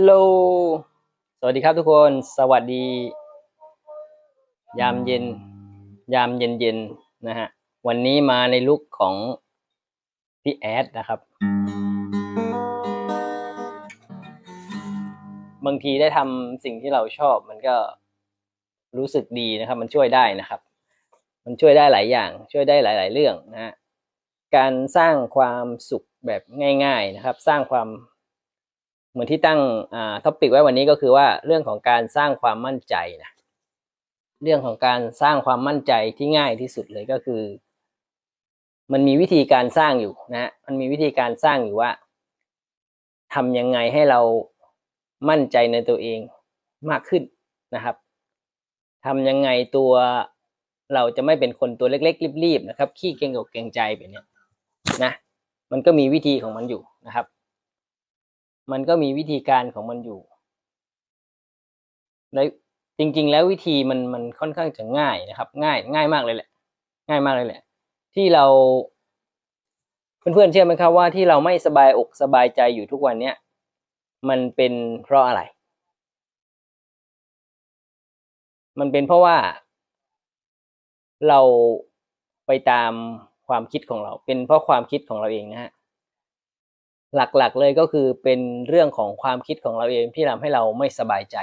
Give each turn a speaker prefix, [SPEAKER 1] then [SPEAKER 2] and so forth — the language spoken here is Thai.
[SPEAKER 1] ลโลสวัสดีครับทุกคน สวัสดี ยามเย็น ยามเย็นเย็นนะฮะ วันนี้มาในลุคของพี่แอดนะครับ บางทีได้ทำสิ่งที่เราชอบมันก็รู้สึกดีนะครับ มันช่วยได้นะครับ มันช่วยได้หลายอย่าง ช่วยได้หลาย ๆ เรื่องนะฮะ การสร้างความสุขแบบง่าย ๆ นะครับ สร้างความ เหมือนที่ตั้งอ่าท็อปิกไว้วันนี้ก็คือว่าเรื่องของการสร้างความมั่นใจนะเรื่องของการสร้างความมั่นใจที่ง่ายที่สุดเลยก็คือ มันมีวิธีการสร้างอยู่นะมันมีวิธีการสร้างอยู่ว่าทำยังไงให้เรามั่นใจในตัวเองมากขึ้นนะครับทำยังไงตัวเราจะไม่เป็นคนตัวเล็กๆรีบๆนะครับขี้เกรงอกเกรงใจแบบนี้นะมันก็มีวิธีของมันอยู่นะครับ มันก็มีวิธีการของมันอยู่และจริง ๆ แล้ววิธีมันมันค่อนข้างจะง่ายนะครับ ง่ายง่ายมากเลยแหละ ง่ายมากเลยแหละ ที่เรา เพื่อนๆเชื่อไหมครับว่าที่เราไม่สบายอกสบายใจอยู่ทุกวันเนี้ยมันเป็นเพราะอะไร มันเป็นเพราะว่า เราไปตามความคิดของเรา เป็นเพราะความคิดของเราเองนะฮะ หลักๆเลยก็คือเป็นเรื่องของความคิดของเราเองที่ทำให้เราไม่สบายใจ